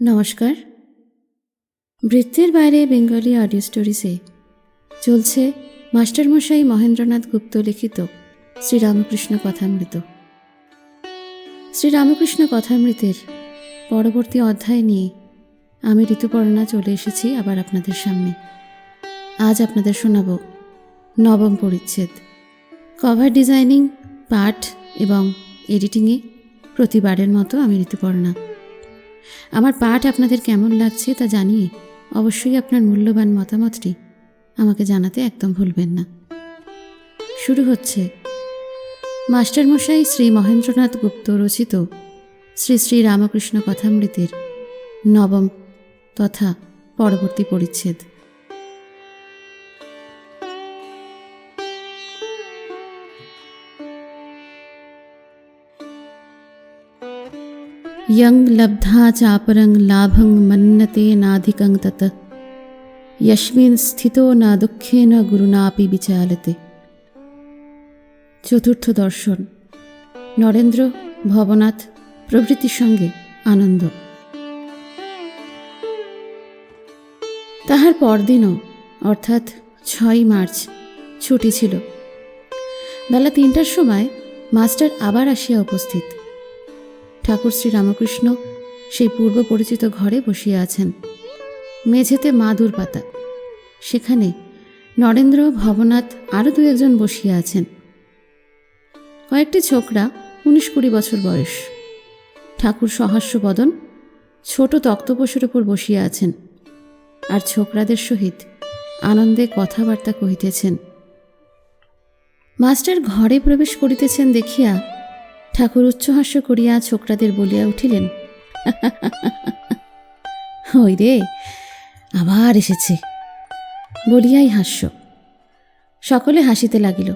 নমস্কার। বৃত্তের বাইরে বেঙ্গলি অডিও স্টোরিজে চলছে মাস্টারমশাই মহেন্দ্রনাথ গুপ্ত লিখিত শ্রীরামকৃষ্ণ কথামৃত। শ্রীরামকৃষ্ণ কথামৃতের পরবর্তী অধ্যায় নিয়ে আমি ঋতুপর্ণা চলে এসেছি আবার আপনাদের সামনে। আজ আপনাদের শোনাব নবম পরিচ্ছেদ। কভার ডিজাইনিং, পাঠ এবং এডিটিংয়ে প্রতিবারের মতো আমি ঋতুপর্ণা। আমার পাঠ আপনাদের কেমন লাগছে তা জানিয়ে অবশ্যই আপনার মূল্যবান মতামতটি আমাকে জানাতে একদম ভুলবেন না। শুরু হচ্ছে। মাস্টারমশাই শ্রী মহেন্দ্রনাথ গুপ্ত রচিত শ্রী শ্রী রামকৃষ্ণ কথামৃতের নবম তথা পরবর্তী পরিচ্ছেদ। यं लब्धा चापरं लाभं मन्यते नाधिकं तत् यस्मिन् স্থিতো না দুঃখেন গুরুনাপি বিচালতে চতুর্থ দর্শন নরেন্দ্র ভবনাথ প্রভৃতির সঙ্গে আনন্দ তাহার পরদিনও অর্থাৎ ছয় মার্চ ছুটি ছিল বেলা তিনটার সময় মাস্টার আবার আসিয়া উপস্থিত ঠাকুর শ্রী রামকৃষ্ণ সেই পূর্ব পরিচিত ঘরে বসিয়া আছেন। মেঝেতে মাদুর পাতা। সেখানে নরেন্দ্র, ভবনাথ আরও দু একজন বসিয়া আছেন। কয়েকটি ছোকরা উনিশ কুড়ি বছর বয়স। ঠাকুর সহাস্যবদন ছোট তক্তপোষের উপর বসিয়া আছেন আর ছোকরাদের সহিত আনন্দে কথাবার্তা কহিতেছেন। মাস্টার ঘরে প্রবেশ করিতেছেন দেখিয়া ঠাকুর উচ্চহাস্য করিয়া ছোকরাদের বলিয়া উঠিলেন ওই রে, আবার এসেছে। বলিয়াই হাস্য। সকলে হাসিতে লাগিল।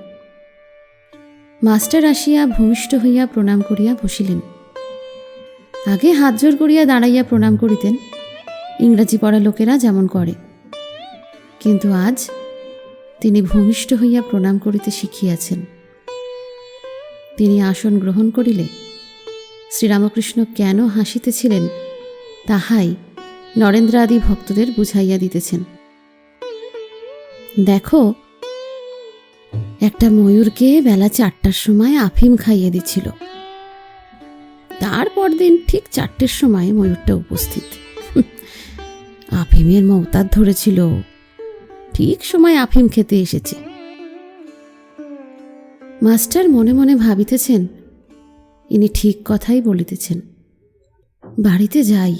মাস্টার আসিয়া ভূমিষ্ঠ হইয়া প্রণাম করিয়া বসিলেন। আগে হাত জোর করিয়া দাঁড়াইয়া প্রণাম করিতেন, ইংরাজি পড়া লোকেরা যেমন করে। কিন্তু আজ তিনি ভূমিষ্ঠ হইয়া প্রণাম করিতে শিখিয়াছেন। তিনি আসন গ্রহণ করিলে? শ্রীরামকৃষ্ণ কেন হাসিতেছিলেন? তাহাই নরেন্দ্রাদি ভক্তদের বুঝাইয়া দিতেছেন। দেখো, একটা ময়ূরকে বেলা চারটার সময় আফিম খাইয়ে দিচ্ছিল তারপর দিন ঠিক চারটের সময় ময়ূরটা উপস্থিত। আফিমের মৌতার ধরেছিল, ঠিক সময় আফিম খেতে এসেছে। মাস্টার মনে মনে ভাবিতেছেন, ইনি ঠিক কথাই বলিতেছেন। বাড়িতে যাই,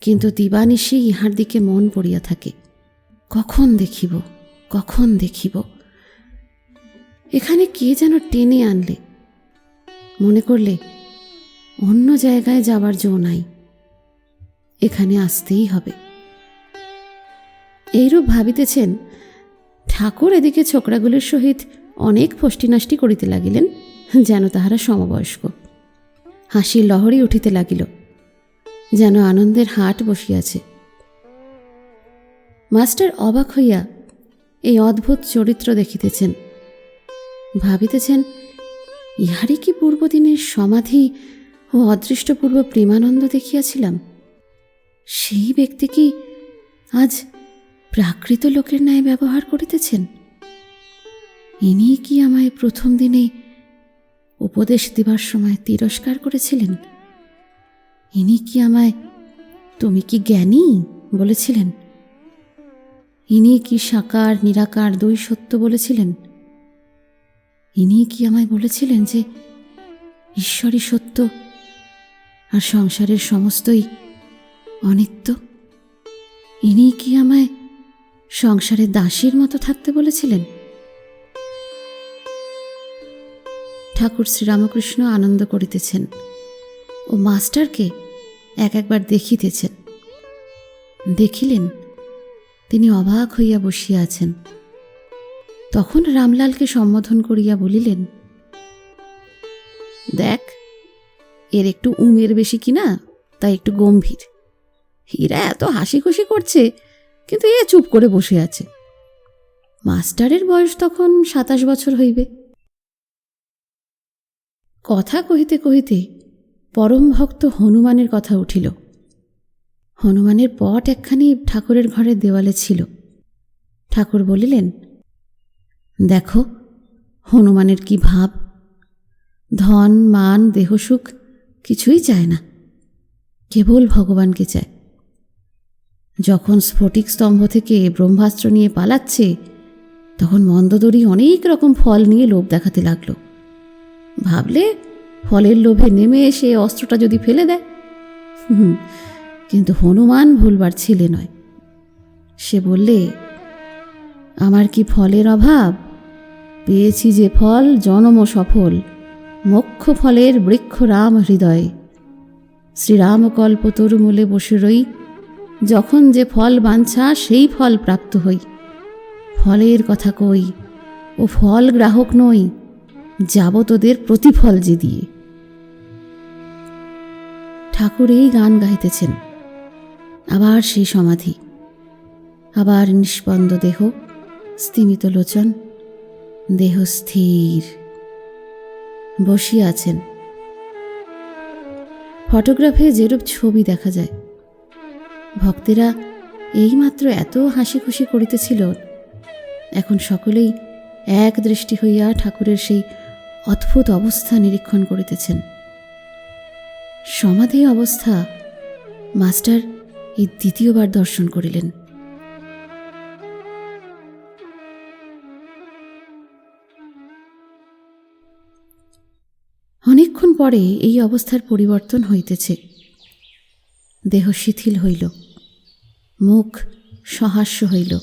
কিন্তু দিবানিশি ইহার দিকে মন পড়িয়া থাকে। কখন দেখিব কখন দেখিব। এখানে কে যেন টেনে আনলে। মনে করলে, অন্য জায়গায় যাবার জো নাই। এখানে আসতেই হবে। এইরূপ ভাবিতেছেন, ঠাকুর এদিকে ছোকরাগুলির সহিত অনেক ফষ্টিনাষ্টি করিতে লাগিলেন, যেন তাহারা সমবয়স্ক। হাসির লহরী উঠিতে লাগিল, যেন আনন্দের হাট বসিয়াছে। মাস্টার অবাক হইয়া এই অদ্ভুত চরিত্র দেখিতেছেন। ভাবিতেছেন, ইহারই কি পূর্বদিনের সমাধি ও অদৃষ্টপূর্ব প্রেমানন্দ দেখিয়াছিলাম? সেই ব্যক্তি কি আজ প্রাকৃত লোকের ন্যায় ব্যবহার করিতেছেন? ইনি কি আমায় প্রথম দিনে উপদেশ দেবার সময় তিরস্কার করেছিলেন? ইনি কি আমায়, তুমি কি জ্ঞানী? বলেছিলেন। ইনি কি সাকার, নিরাকার, দুই সত্য বলেছিলেন? ইনি কি আমায় বলেছিলেন যে ঈশ্বরই সত্য আর সংসারের সমস্তই অনিত্য? ইনি কি আমায় সংসারের দাসীর মতো থাকতে বলেছিলেন? ঠাকুর শ্রীরামকৃষ্ণ আনন্দ করিতেছেন ও মাস্টারকে এক একবার দেখিতেছেন। দেখিলেন, তিনি অবাক হইয়া বসিয়া আছেন। তখন রামলালকে সম্বোধন করিয়া বলিলেন, দেখ, এর একটু উমের বেশি কিনা, তাই একটু গম্ভীর। হীরা এত হাসি খুশি করছে, কিন্তু এ চুপ করে বসে আছে। মাস্টারের বয়স তখন সাতাশ বছর হইবে। কথা কহিতে কহিতে পরম ভক্ত হনুমানের কথা উঠিল। হনুমানের পট একখানি ঠাকুরের ঘরের দেওয়ালে ছিল। ঠাকুর বলিলেন, দেখো, হনুমানের কি ভাব। ধন, মান দেহসুখ কিছুই চায় না, কেবল ভগবানকে চায়। যখন স্ফটিক স্তম্ভ থেকে ব্রহ্মাস্ত্র নিয়ে পালাচ্ছে, তখন মন্দদরি অনেক রকম ফল নিয়ে লোভ দেখাতে লাগল। ভাবলে ফলের লোভে নেমে এসে অস্ত্রটা যদি ফেলে দেয়? কিন্তু হনুমান ভুলবার ছেলে নয়। সে বললে, আমার কি ফলের অভাব? পেয়েছি যে ফল জনম সফল, মোক্ষ ফলের বৃক্ষ রাম হৃদয়। শ্রীরামকল্প তরুমূলে বসে রই, যখন যে ফল বাঞ্ছা সেই ফল প্রাপ্ত হই। ফলের কথা কই ও ফল গ্রাহক নই যাব তোদের প্রতিফল যে দিয়ে। ঠাকুর এই গান গাইতেছেন। আবার সেই সমাধি। আবার নিষ্পন্দ দেহ, স্তিমিত লোচন, দেহ স্থির। বসিয়া আছেন ফটোগ্রাফে যেরূপ ছবি দেখা যায়, ভক্তেরা এইমাত্র এত হাসি খুশি করিতেছিল, এখন সকলেই এক দৃষ্টি হইয়া ঠাকুরের সেই অদ্ভুত অবস্থা নিরীক্ষণ করিতেছেন। সমাধি অবস্থা, মাস্টার এই দ্বিতীয়বার দর্শন করিলেন। অনেকক্ষণ পরে এই অবস্থার পরিবর্তন হইতেছে। দেহ শিথিল হইল, মুখ সহাস্য হইল।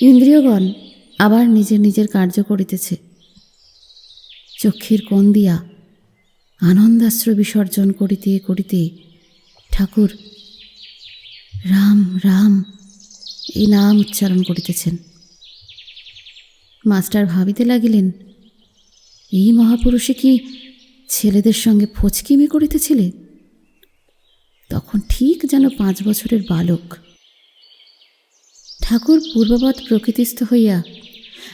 ইন্দ্রিয়গণ আবার নিজের নিজের কার্য করিতেছে। চক্ষের কোণ দিয়া আনন্দাশ্র বিসর্জন করিতে করিতে ঠাকুর, রাম রাম, এই নাম উচ্চারণ করিতেছেন। মাস্টার ভাবিতে লাগিলেন, এই মহাপুরুষে কি ছেলেদের সঙ্গে ফচকিমি করিতেছিলে? তখন ঠিক যেন পাঁচ বছরের বালক। ঠাকুর পূর্ববৎ প্রকৃতিস্থ হইয়া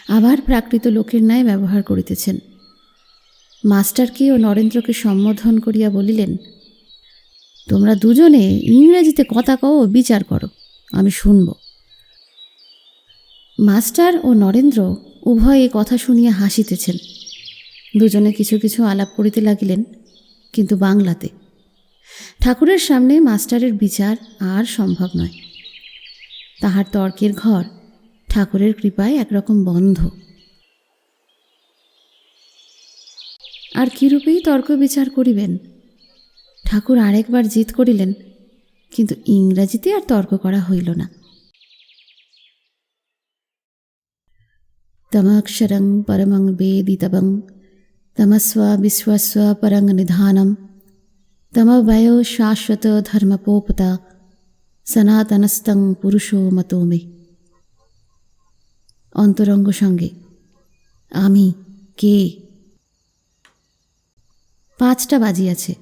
আবার প্রাকৃত লোকের ন্যায় ব্যবহার করিতেছেন। মাস্টারকে ও নরেন্দ্রকে সম্বোধন করিয়া বলিলেন, তোমরা দুজনে ইংরেজিতে কথা কও, বিচার করো, আমি শুনব। মাস্টার ও নরেন্দ্র উভয়ে কথা শুনিয়া হাসিতেছেন। দুজনে কিছু কিছু আলাপ করিতে লাগিলেন, কিন্তু বাংলাতে। ঠাকুরের সামনে মাস্টারের বিচার আর সম্ভব নয়। তাহার তর্কের ঘর ঠাকুরের কৃপায় একরকম বন্ধ। আর কিরূপেই তর্ক বিচার করিবেন? ঠাকুর আরেকবার জিত করিলেন, কিন্তু ইংরাজিতে আর তর্ক করা হইল না। তমাক্ষরং পরমং বেদিতবং, তমস্ব বিশ্বস্ব পরং নিধানম তমভয় শাশ্বত ধর্মপোপতা সনাতনস্তং পুরুষো মতো মে। অন্তরঙ্গ সঙ্গে, আমি কে? পাঁচটা বাজিয়াছে।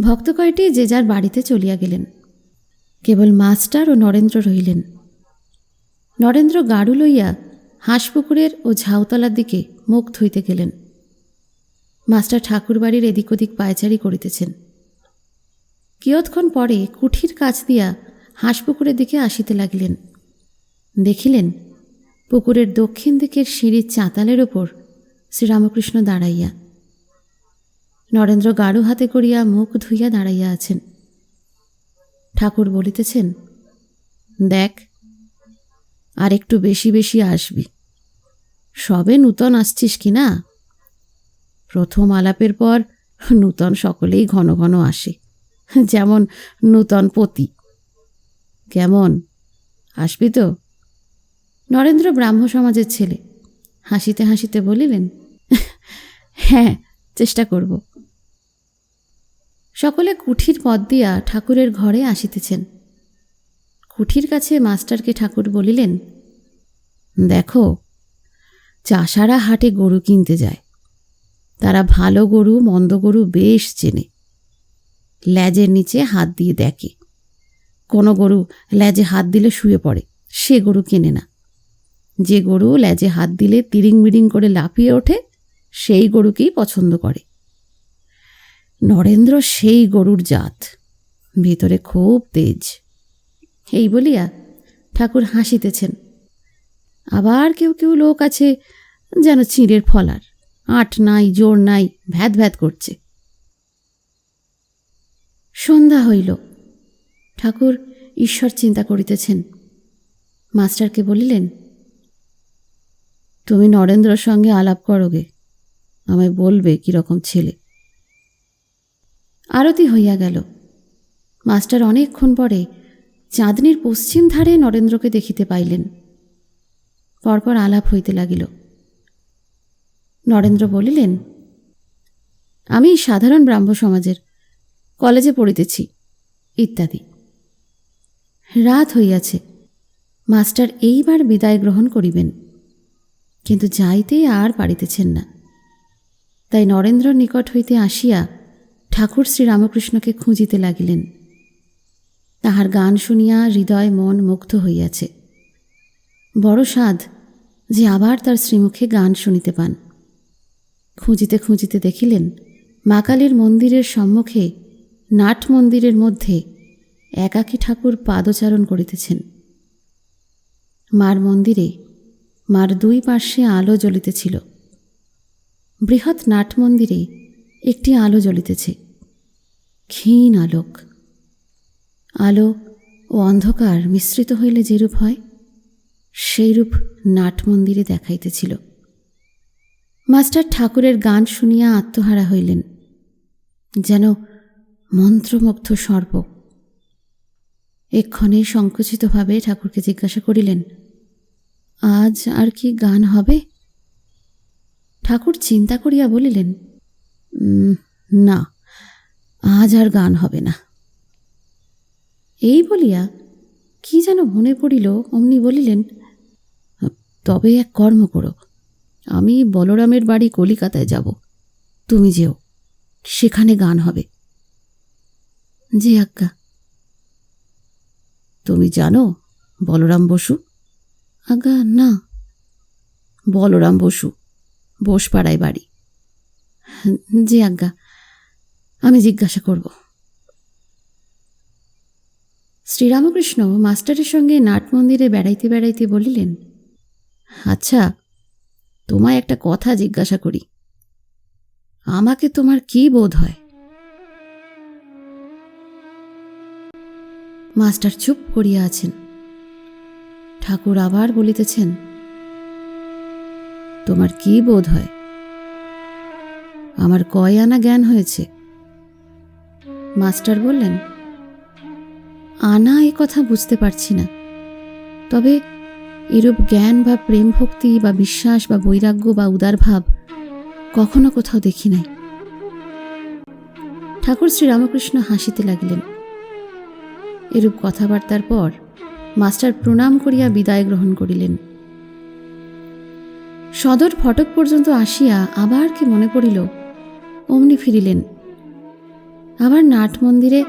ভক্ত কয়টি যে যার বাড়িতে চলিয়া গেলেন। কেবল মাস্টার ও নরেন্দ্র রহিলেন। নরেন্দ্র গাড়ু লইয়া হাঁসপুকুরের ও ঝাউতলার দিকে মুখ ধুইতে গেলেন। মাস্টার ঠাকুরবাড়ির এদিক ওদিক পায়চারি করিতেছেন। কিয়ৎক্ষণ পরে কুঠির কাছ দিয়া হাঁসপুকুরের দিকে আসিতে লাগিলেন। দেখিলেন, পুকুরের দক্ষিণ দিকের সিঁড়ির চাতালের ওপর শ্রীরামকৃষ্ণ দাঁড়াইয়া। নরেন্দ্র গাঢ় হাতে করিয়া মুখ ধুইয়া দাঁড়াইয়া আছেন। ঠাকুর বলিতেছেন, দেখ আর একটু বেশি বেশি আসবি। সবে নূতন আসছিস কি না? প্রথম আলাপের পর নূতন সকলেই ঘন ঘন আসে, যেমন নূতন পতি। কেমন? আসবি তো? নরেন্দ্র ব্রাহ্ম সমাজের ছেলে, হাসিতে হাসিতে বলিলেন হ্যাঁ চেষ্টা করব। সকলে কুঠির পথ দিয়া ঠাকুরের ঘরে আসিতেছেন। কুঠির কাছে মাস্টারকে ঠাকুর বলিলেন, দেখো, চাষারা হাটে গরু কিনতে যায়। তারা ভালো গরু, মন্দ গরু বেশ চেনে। ল্যাজের নিচে হাত দিয়ে দেখে। কোনো গরু ল্যাজে হাত দিলে শুয়ে পড়ে, সে গরু কেনে না। যে গরু ল্যাজে হাত দিলে তিরিং বিড়িং করে লাফিয়ে ওঠে, সেই গরুকেই পছন্দ করে। নরেন্দ্র সেই গরুর জাত। ভিতরে খুব তেজ। এই বলিয়া ঠাকুর হাসিতেছেন। আবার কেউ কেউ লোক আছে যেন চিঁড়ের ফলার। আট নাই, জোর নাই, ভ্যাদ ভ্যাদ করছে। সন্ধ্যা হইল। ঠাকুর ঈশ্বর চিন্তা করিতেছেন। মাস্টারকে বলিলেন, তুমি নরেন্দ্রর সঙ্গে আলাপ করোগে। আমায় বলবে কীরকম ছেলে। আরতি হইয়া গেল। মাস্টার অনেকক্ষণ পরে চাঁদনির পশ্চিম ধারে নরেন্দ্রকে দেখিতে পাইলেন। পরপর আলাপ হইতে লাগিল। নরেন্দ্র বলিলেন, আমি সাধারণ ব্রাহ্ম সমাজের, কলেজে পড়িতেছি, ইত্যাদি। রাত হইয়াছে। মাস্টার এইবার বিদায় গ্রহণ করিবেন, কিন্তু যাইতে আর পারিতেছেন না। তাই নরেন্দ্র নিকট হইতে আসিয়া ঠাকুর শ্রীরামকৃষ্ণকে খুঁজিতে লাগিলেন। তাহার গান শুনিয়া হৃদয় মন মুগ্ধ হইয়াছে। বড় সাধ যে আবার তার শ্রীমুখে গান শুনিতে পান। খুঁজিতে খুঁজিতে দেখিলেন মা কালীর মন্দিরের সম্মুখে, নাট মন্দিরের মধ্যে একাকী ঠাকুর পাদচারণ করিতেছেন। মার মন্দিরে, মার দুই পার্শ্বে আলো জ্বলিতেছিল। বৃহৎ নাট মন্দিরে একটি আলো জ্বলিতেছে। ক্ষীণ আলোক। আলো ও অন্ধকার মিশ্রিত হইলে যেরূপ হয়, সেইরূপ নাট মন্দিরে দেখাইতেছিল। মাস্টার ঠাকুরের গান শুনিয়া আত্মহারা হইলেন, যেন মন্ত্রমুগ্ধ সর্প এক্ষণে সংকুচিতভাবে ঠাকুরকে জিজ্ঞাসা করিলেন, আজ আর কি গান হবে? ঠাকুর চিন্তা করিয়া বলিলেন না। আজ আর গান হবে না। এই বলিয়া কি যেন মনে পড়িল, অমনি বলিলেন, তবে এক কর্ম করো, আমি বলরামের বাড়ি কলিকাতায় যাব, তুমি যেও, সেখানে গান হবে। জি আজ্ঞা। তুমি জানো বলরাম বসু? আজ্ঞা, না। বলরাম বসু, বোসপাড়ায় বাড়ি। জি আজ্ঞা। আমি জিজ্ঞাসা করব। শ্রীরামকৃষ্ণ মাস্টারের সঙ্গে নাট মন্দিরে বেড়াইতে বেড়াইতে বলিলেন আচ্ছা তোমায় একটা কথা জিজ্ঞাসা করি। আমাকে তোমার কি বোধ হয়? মাস্টার চুপ করিয়া আছেন। ঠাকুর আবার বলিতেছেন, তোমার কি বোধ হয়? আমার কয় আনা জ্ঞান হয়েছে। মাস্টার বললেন, আনা এ কথা বুঝতে পারছি না। তবে এরূপ জ্ঞান বা প্রেম ভক্তি বা বিশ্বাস বা বৈরাগ্য বা উদারভাব কখনো কোথাও দেখি নাই। ঠাকুর শ্রীরামকৃষ্ণ হাসিতে লাগিলেন। এরূপ কথাবার্তার পর মাস্টার প্রণাম করিয়া বিদায় গ্রহণ করিলেন। সদর ফটক পর্যন্ত আসিয়া আবার কি মনে পড়িল, অমনি ফিরিলেন। আবার নাট মন্দিরে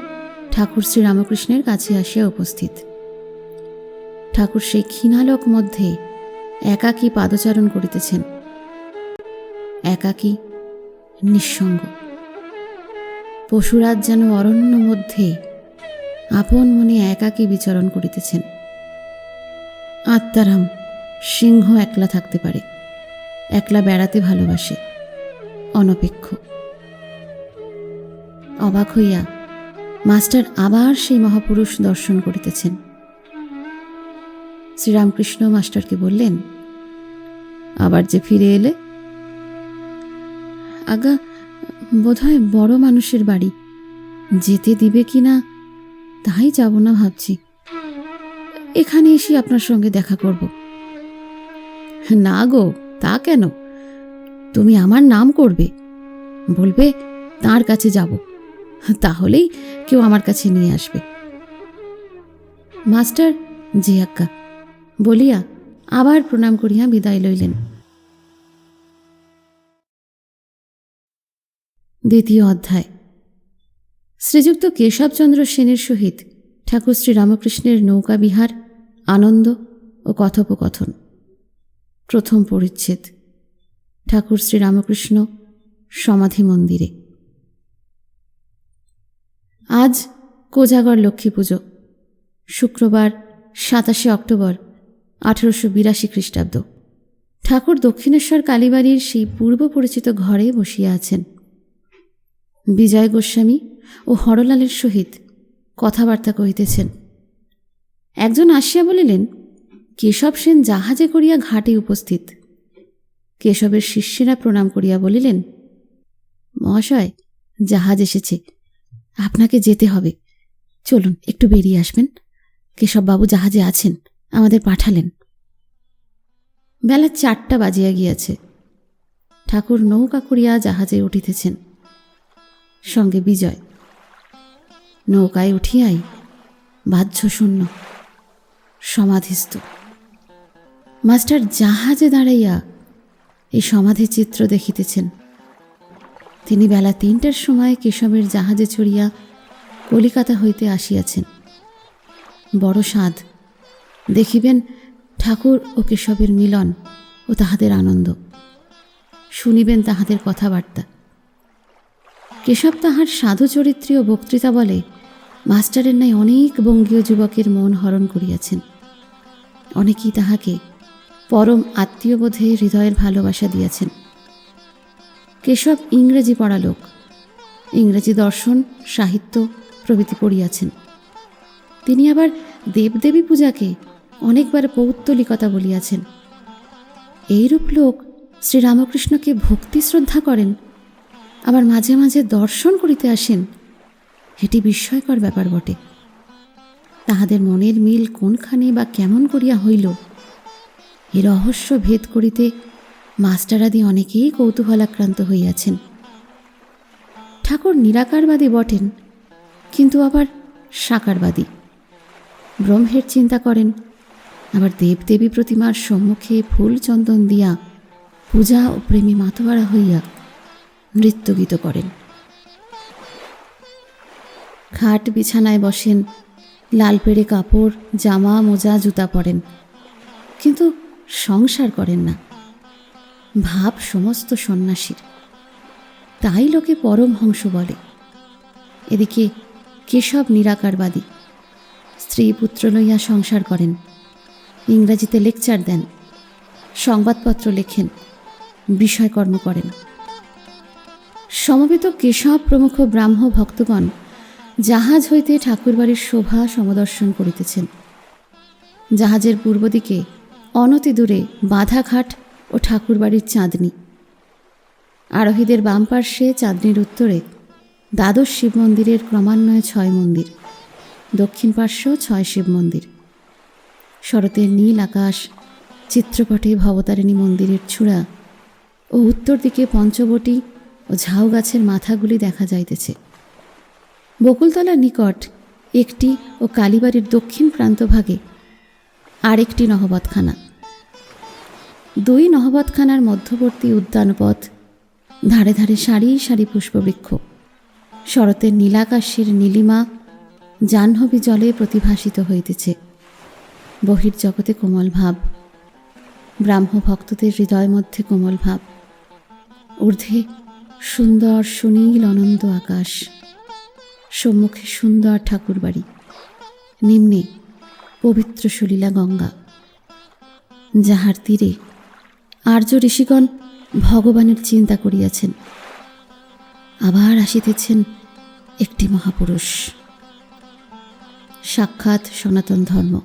ঠাকুর শ্রীরামকৃষ্ণের কাছে আসিয়া উপস্থিত। ঠাকুর সেই ক্ষীণালোক মধ্যে একাকী পাদচারণ করিতেছেন। একাকী, নিঃসঙ্গ। পশুরাজ যেন অরণ্য মধ্যে আপন মনে একাকী বিচরণ করিতেছেন। আত্মারাম, সিংহ একলা থাকতে পারে, একলা বেড়াতে ভালোবাসে, অনপেক্ষ। অবাক হইয়া মাস্টার আবার সেই মহাপুরুষ দর্শন করিতেছেন। শ্রীরামকৃষ্ণ মাস্টারকে বললেন, আবার যে ফিরে এলে? আগা, বোধহয় বড় মানুষের বাড়ি। যেতে দিবে কি না, তাই যাব না ভাবছি। এখানে এসে আপনার সঙ্গে দেখা করব। না গো, তা কেন? তুমি আমার নাম করবে। বলবে, তার কাছে যাব। তাহলেই কেউ আমার কাছে নিয়ে আসবে। মাস্টার, জি আজ্ঞা বলিয়া আবার প্রণাম করিয়া বিদায় লইলেন। দ্বিতীয় অধ্যায়। শ্রীযুক্ত কেশবচন্দ্র সেনের সহিত ঠাকুর শ্রীরামকৃষ্ণের নৌকা বিহার, আনন্দ ও কথোপকথন। প্রথম পরিচ্ছেদ। ঠাকুর শ্রীরামকৃষ্ণ সমাধি মন্দিরে আজ কোজাগর লক্ষ্মী পুজো। শুক্রবার সাতাশে অক্টোবর, আঠারোশো বিরাশি খ্রিস্টাব্দ। ঠাকুর দক্ষিণেশ্বর কালীবাড়ির সেই পূর্ব পরিচিত ঘরে বসিয়া আছেন। বিজয় গোস্বামী ও হরলালের সহিত কথাবার্তা কহিতেছেন, একজন আসিয়া বলিলেন, কেশব সেন জাহাজে করিয়া ঘাটে উপস্থিত। কেশবের শিষ্যেরা প্রণাম করিয়া বলিলেন, মহাশয়, জাহাজ এসেছে। আপনাকে যেতে হবে। চলুন, একটু বেরিয়ে আসবেন। কেশববাবু জাহাজে আছেন, আমাদের পাঠালেন। বেলা চারটা বাজিয়া গিয়াছে। ঠাকুর নৌকা করিয়া জাহাজে উঠিতেছেন। সঙ্গে বিজয়। নৌকায় উঠিয়াই বাহ্য শূন্য সমাধিস্থ। মাস্টার জাহাজে দাঁড়াইয়া এই সমাধি চিত্র দেখিতেছেন। তিনি বেলা তিনটার সময় কেশবের জাহাজে চড়িয়া কলিকাতা হইতে আসিয়াছেন। বড় সাধ দেখিবেন, ঠাকুর ও কেশবের মিলন ও তাহাদের আনন্দ। শুনিবেন তাহাদের কথাবার্তা। কেশব তাহার সাধু চরিত্রী ও বক্তৃতা বলে মাস্টারের ন্যায় অনেক বঙ্গীয় যুবকের মন হরণ করিয়াছেন। অনেকেই তাহাকে পরম আত্মীয়বোধে হৃদয়ের ভালোবাসা দিয়াছেন। কেশব ইংরেজি পড়া লোক। ইংরেজি দর্শন, সাহিত্য প্রভৃতি পড়িয়াছেন। তিনি আবার দেবদেবী পূজাকে অনেকবার পৌত্তলিকতা বলিয়াছেন। এইরূপ লোক শ্রীরামকৃষ্ণকে ভক্তি শ্রদ্ধা করেন, আবার মাঝে মাঝে দর্শন করিতে আসেন এটি বিস্ময়কর ব্যাপার বটে। তাহাদের মনের মিল কোনখানে বা কেমন করিয়া হইল, এ রহস্য ভেদ করিতে মাস্টারাদি অনেকেই কৌতূহলাক্রান্ত হইয়াছেন। ঠাকুর নিরাকারবাদী বটেন, কিন্তু আবার সাকারবাদী। ব্রহ্মের চিন্তা করেন, আবার দেবদেবী প্রতিমার সম্মুখে ফুল চন্দন দিয়া পূজা ও প্রেমী মাতোয়ারা হইয়া নৃত্যগীত করেন। খাট বিছানায় বসেন, লাল পেড়ে কাপড়, জামা, মোজা, জুতা পরেন, কিন্তু সংসার করেন না। ভাব সমস্ত সন্ন্যাসীর। তাই লোকে পরমহংস বলে। এদিকে কেশব নিরাকারবাদী, স্ত্রী পুত্র লইয়া সংসার করেন, ইংরাজিতে লেকচার দেন, সংবাদপত্র লেখেন, বিষয়কর্ম করেন। সমবেত কেশব প্রমুখ ব্রাহ্ম ভক্তগণ জাহাজ হইতে ঠাকুরবাড়ির শোভা সমদর্শন করিতেছেন। জাহাজের পূর্ব দিকে অনতি দূরে বাধাঘাট ও ঠাকুরবাড়ির চাঁদনি। আরোহীদের বাম পার্শ্বে চাঁদনির উত্তরে দ্বাদশ শিব মন্দিরের ক্রমান্বয়ে ছয় মন্দির, দক্ষিণ পার্শ্বেও ছয় শিব মন্দির। শরতের নীল আকাশ, চিত্রপটে ভবতারিণী মন্দিরের চূড়া ও উত্তর দিকে পঞ্চবটি ও ঝাউ গাছের মাথাগুলি দেখা যাইতেছে। বকুলতলার নিকট একটি ও কালীবাড়ির দক্ষিণ প্রান্তভাগে আরেকটি নহবতখানা। দুই নহবতখানার মধ্যবর্তী উদ্যানপথ, ধারে ধারে সারি সারি পুষ্পবৃক্ষ। শরতের নীলাকাশের নীলিমা জাহ্নবী জলে প্রতিভাসিত হইতেছে। বহির্জগতে কোমল ভাব ব্রাহ্ম ভক্তদের হৃদয় মধ্যে কোমল ভাব। ঊর্ধ্বে সুন্দর সুনীল অনন্ত আকাশ, সম্মুখে সুন্দর ঠাকুরবাড়ি, নিম্নে পবিত্র সলীলা গঙ্গা। যাহার তীরে আর্য ঋষিগণ ভগবানের চিন্তা করিয়াছেন। আবার আসিতেছেন একটি মহাপুরুষ। সাক্ষাৎ সনাতন ধর্ম।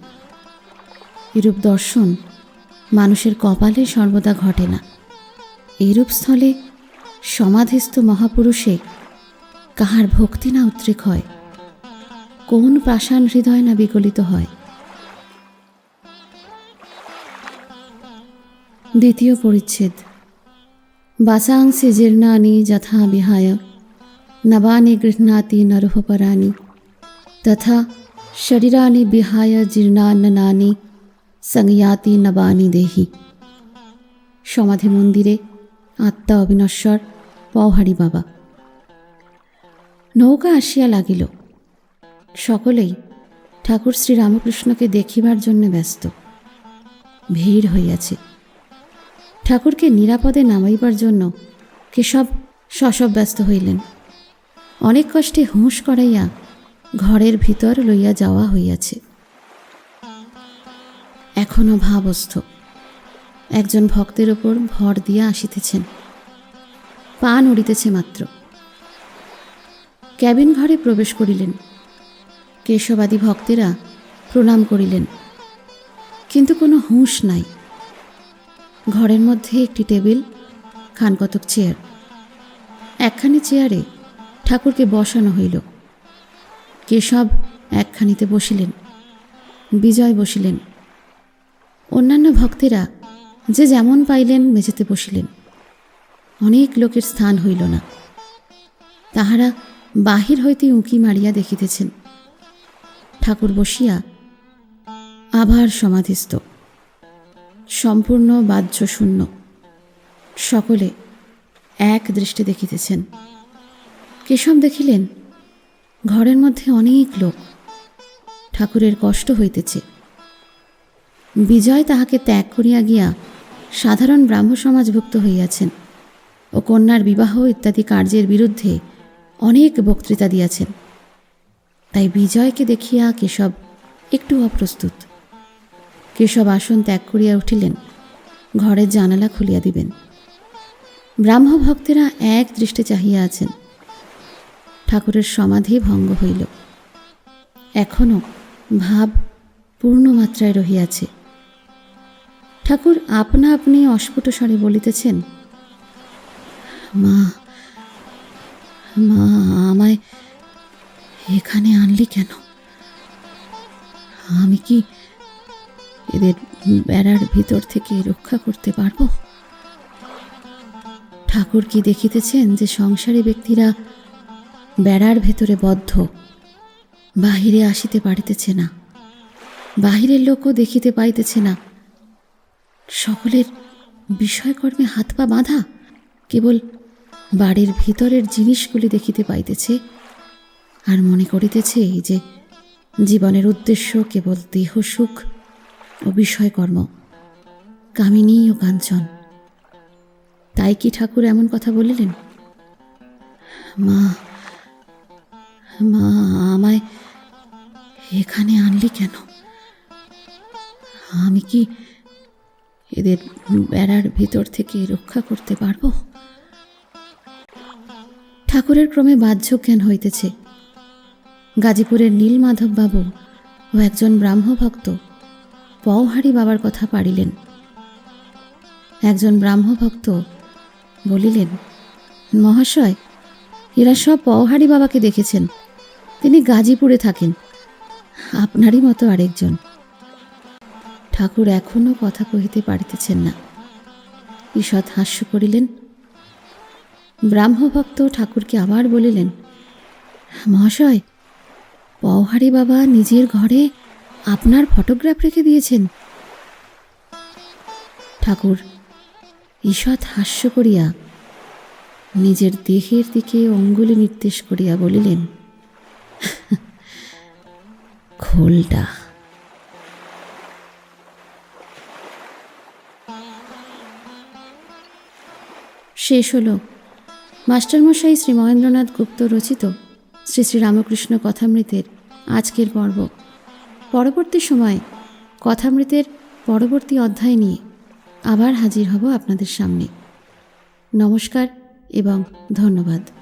এরূপ দর্শন মানুষের কপালে সর্বদা ঘটে না। এরূপ স্থলে সমাধিস্থ মহাপুরুষে কাহার ভক্তি না উদ্রেক হয়? কোন প্রাসান হৃদয় না বিগলিত হয়? দ্বিতীয় পরিচ্ছেদ। বাসাংসি জীর্ণানি যথা বিহায়, নবানি গৃহ্ণাতি নরহপরানি তথা শরীরানি বিহায় জীর্ণান্নানি সংয়াতি নবানি দেহি। সমাধি মন্দিরে আত্মা অবিনশ্বর পওহারি বাবা। নৌকা আসিয়া লাগিল। সকলেই ঠাকুর শ্রীরামকৃষ্ণকে দেখিবার জন্য ব্যস্ত। ভিড় হইয়াছে। ঠাকুরকে নিরাপদে নামাইবার জন্য কেশব শশব ব্যস্ত হইলেন। অনেক কষ্টে হুঁশ করাইয়া ঘরের ভিতর লইয়া যাওয়া হইয়াছে। এখনও ভাবস্থ। একজন ভক্তের ওপর ভর দিয়া আসিতেছেন। পা নড়িতেছে মাত্র। ক্যাবিন ঘরে প্রবেশ করিলেন। কেশবাদী ভক্তেরা প্রণাম করিলেন। কিন্তু কোনো হুঁশ নাই। ঘরের মধ্যে একটি টেবিল, খানকতক চেয়ার। একখানি চেয়ারে ঠাকুরকে বসানো হইল। কেশব একখানিতে বসিলেন, বিজয় বসিলেন। অন্যান্য ভক্তেরা যে যেমন পাইলেন মেঝেতে বসিলেন। অনেক লোকের স্থান হইল না। তাহারা বাহির হইতে উঁকি মারিয়া দেখিতেছেন। ঠাকুর বসিয়া আবার সমাধিস্থ। সম্পূর্ণ বাহ্য শূন্য সকলে এক দৃষ্টি দেখিতেছেন। কেশব দেখিলেন, ঘরের মধ্যে অনেক লোক। ঠাকুরের কষ্ট হইতেছে। বিজয় তাহাকে ত্যাগ করিয়া গিয়া সাধারণ ব্রাহ্ম সমাজভুক্ত হইয়াছেন ও কন্যার বিবাহ ইত্যাদি কার্যের বিরুদ্ধে অনেক বক্তৃতা দিয়াছেন। তাই বিজয়কে দেখিয়া কেশব একটু অপ্রস্তুত কেশব আসন ত্যাগ করিয়া উঠিলেন, ঘরের জানালা খুলিয়া দিবেন। ব্রাহ্ম ভক্তেরা এক দৃষ্টে চাহিয়া আছেন। ঠাকুরের সমাধি ভঙ্গ হইল। এখনও ভাব পূর্ণমাত্রায় রহিয়াছে। ঠাকুর আপনা আপনি অস্ফুট স্বরে বলিতেছেন, মা মা, আমায় এখানে আনলি কেন? আমি কি এদের বেড়ার ভিতর থেকে রক্ষা করতে পারব? ঠাকুর কি দেখিতেছেন যে সংসারী ব্যক্তিরা বেড়ার ভেতরে বদ্ধ, বাহিরে আসিতে পারিতেছে না? বাহিরের লোকও দেখিতে পাইতেছে না। সকলের বিষয়কর্মে হাত পা বাঁধা, কেবল বাড়ির ভিতরের জিনিসগুলি দেখিতে পাইতেছে আর মনে করিতেছে যে জীবনের উদ্দেশ্য কেবল দেহ সুখ ও বিষয়কর্ম কামিনী ও কাঞ্চন। তাই কি ঠাকুর এমন কথা বলিলেন? মা মা, আমায় এখানে আনলি কেন? আমি কি এদের বেড়ার ভিতর থেকে রক্ষা করতে পারব? ঠাকুরের ক্রমে বাহ্য জ্ঞান হইতেছে। গাজীপুরের নীলমাধব বাবু ও একজন ব্রাহ্মভক্ত পওহারি বাবার কথা পারিলেন। একজন ব্রাহ্মভক্ত বলিলেন, মহাশয়, এরা সব পওহারি বাবাকে দেখেছেন। তিনি গাজীপুরে থাকেন। আপনারই মতো আরেকজন। ঠাকুর এখনও কথা কহিতে পারিতেছেন না। ঈষৎ হাস্য করিলেন। ব্রাহ্মভক্ত ঠাকুরকে আবার বলিলেন, মহাশয়, পওহারি বাবা নিজের ঘরে আপনার ফটোগ্রাফ রেখে দিয়েছেন? ঠাকুর, ঈষৎ হাস্য করিয়া নিজের দেহের দিকে অঙ্গুলি নির্দেশ করিয়া বলিলেন, খোলটা। শেষ হলো। মাস্টারমশাই শ্রী মহেন্দ্রনাথ গুপ্ত রচিত শ্রী শ্রী রামকৃষ্ণ কথামৃতের আজকের পর্ব। পরবর্তী সময়ে কথামৃতের পরবর্তী অধ্যায় নিয়ে আবার হাজির হব আপনাদের সামনে। নমস্কার এবং ধন্যবাদ।